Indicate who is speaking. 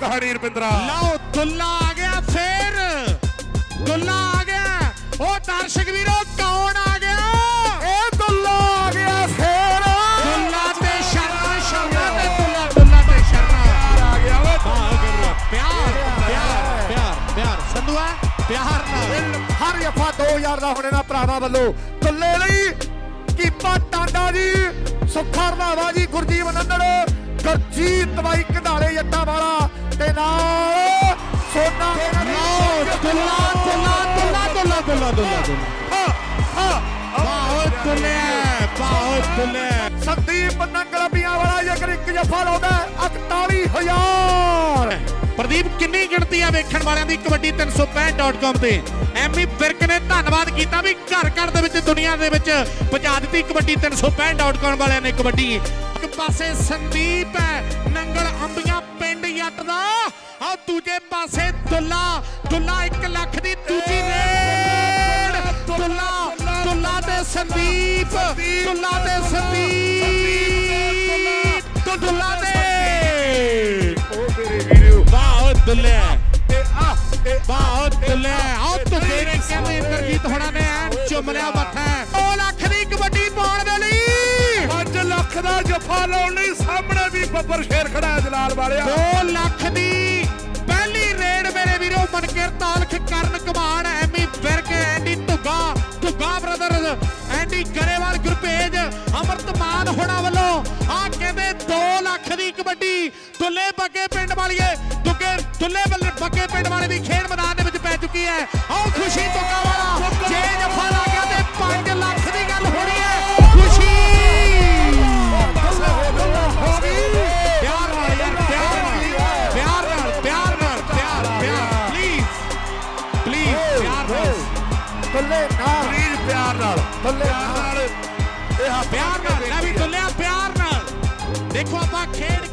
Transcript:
Speaker 1: ਕਹਾਣੀ ਰਵਿੰਦਰਾ।
Speaker 2: ਲਓ ਦੁੱਲਾ ਆ ਗਿਆ ਫੇਰ। ਦੁੱਲਾ ਆ ਗਿਆ। ਉਹ ਦਰਸ਼ਕ ਵੀਰੋ ਕੌਣ ਆ ਗਿਆ?
Speaker 1: ਇਹ ਦੁੱਲਾ ਆ ਗਿਆ ਫੇਰ।
Speaker 2: ਦੁੱਲਾ ਤੇ ਸ਼ਰਮਾ ਸ਼ਰਮਾ ਤੇ ਦੁੱਲਾ ਦੁੱਲਾ ਤੇ ਸ਼ਰਮਾ।
Speaker 1: ਆ ਗਿਆ ਓਏ
Speaker 2: ਪਿਆਰ ਪਿਆਰ ਪਿਆਰ ਪਿਆਰ। ਸੰਧੂਆ ਪਿਆਰ ਨਾਲ।
Speaker 1: ਹਰ ਜਫਾ 2000 ਦਾ ਹੋਣੇ ਨਾ ਭਰਾਵਾਂ ਵੱਲੋਂ। ਦੁੱਲੇ ਲਈ ਕੀਪਾ ਟਾਂਡਾ ਜੀ ਸੁੱਖਾ ਰਵਾਵਾ ਜੀ ਗੁਰਜੀਤ ਨੰਦੜ ਗਰਜੀਤ ਬਾਈ ਕਢਾਲੇ ਜੱਟਾਂ ਵਾਲਾ। ਨਾਲ ਸੋਨਾ
Speaker 2: ਲਓ ਦੁੱਲਾ ਦੁੱਲਾ ਦੁੱਲਾ ਦੁੱਲਾ ਦੁੱਲਾ ਦੁੱਲਾ ਦੁੱਲਾ ਦੁੱਲੇ ਬਾਹੋ ਦੁੱਲੇ
Speaker 1: ਸੰਦੀਪ ਨੰਗਲਬੀਆਂ ਵਾਲਾ ਜੇਕਰ ਇੱਕ ਜਫਾ ਲਾਉਂਦਾ 41000
Speaker 2: ਪ੍ਰਦੀਪ, ਕਿੰਨੀ ਗਿਣਤੀ ਆ ਵੇਖਣ ਵਾਲਿਆਂ ਦੀ ਕਬੱਡੀ 365.com ਤੇ? ਐਮੀ ਵਿਰਕ ਨੇ ਧੰਨਵਾਦ ਕੀਤਾ ਵੀ ਘਰ ਘਰ ਦੇ ਵਿੱਚ, ਦੁਨੀਆ ਦੇ ਵਿੱਚ ਪਹੁੰਚਾ ਦਿੱਤੀ ਕਬੱਡੀ 365.com ਵਾਲਿਆਂ ਨੇ ਕਬੱਡੀ। ਇੱਕ ਪਾਸੇ ਸੰਦੀਪ ਹੈ, ਨੰਗਲ ਅੰਬੀਆਂ ਪਿੰਡ ਜੱਟ ਦਾ। ਆ ਦੂਜੇ ਪਾਸੇ ਦੁੱਲਾ ਦੁੱਲਾ 1 ਲੱਖ ਦੀ ਦੂਜੀ ਰੇਡ ਦੁੱਲਾ ਦੁੱਲਾ ਤੇ ਸੰਦੀਪ ਦੁੱਲਾ ਤੇ ਸੰਦੀਪ ਤੋਂ ਦੁੱਲਾ ਤੇ
Speaker 1: ਉਹ ਮੇਰੇ ਵੀਡੀਓ
Speaker 2: ਵਾਹ ਦੁੱਲੇ
Speaker 1: ਤੇ ਆ ਤੇ
Speaker 2: ਵਾਹ ਦੁੱਲੇ ਆਹ ਤੂੰ ਫੇਰੇ ਕਹਿੰਦੇ ਇੰਦਰਜੀਤ ਹੋਣਾ ਨੇ ਐਨ ਚੁੰਮ ਲਿਆ ਮੱਥਾ। 2 ਲੱਖ ਦੀ ਕਬੱਡੀ ਪਾਉਣ ਦੇ ਲਈ।
Speaker 1: 5 ਲੱਖ ਦਾ ਜਫਾ ਲਾਉਣ ਲਈ ਸਾਹਮਣੇ ਵੀ ਬੱਬਰ ਸ਼ੇਰ ਖੜਾ ਜਲਾਲ ਵਾਲਿਆ।
Speaker 2: 2 ਲੱਖ ਦੀ ਅਮਰਤਮਾਨ ਹੋਣਾ ਵੱਲੋਂ ਆ ਕਹਿੰਦੇ 2 ਲੱਖ ਦੀ ਕਬੱਡੀ ਦੁੱਲੇ ਬੱਗੇ ਪਿੰਡ ਵਾਲੀਏ ਦੁੱਗੇ ਦੁੱਲੇ ਬੱਗੇ ਪਿੰਡ ਵਾਲੇ ਦੀ ਖੇਡ ਮੈਦਾਨ ਦੇ ਵਿੱਚ ਪੈ ਚੁੱਕੀ ਹੈ। ਆਓ ਖੁਸ਼ੀ ਧੁੱਗਾ ਵਾਲਾ ਜੇ ਜਫਾ ਲਾ ਗਿਆ ਤੇ 5 ਲੱਖ ਦੀ ਗੱਲ ਹੋਣੀ ਹੈ। ਖੁਸ਼ੀ!
Speaker 1: ਹੋ ਗਈ
Speaker 2: ਪਿਆਰ ਨਾਲ ਯਾਰ ਪਿਆਰ ਨਾਲ ਪਿਆਰ ਨਾਲ ਪਿਆਰ ਨਾਲ ਪਿਆਰ ਪਿਆਰ ਪਲੀਜ਼ ਪਲੀਜ਼ ਪਿਆਰ ਨਾਲ
Speaker 1: ਬੱਲੇ ਨਾਲ ਪਲੀਜ਼ ਪਿਆਰ ਨਾਲ ਬੱਲੇ ਨਾਲ।
Speaker 2: ਪਿਆਰ ਨਾਲ ਲੈ ਵੀ ਦੁੱਲਿਆ ਪਿਆਰ ਨਾਲ। ਦੇਖੋ ਆਪਾਂ ਖੇਡ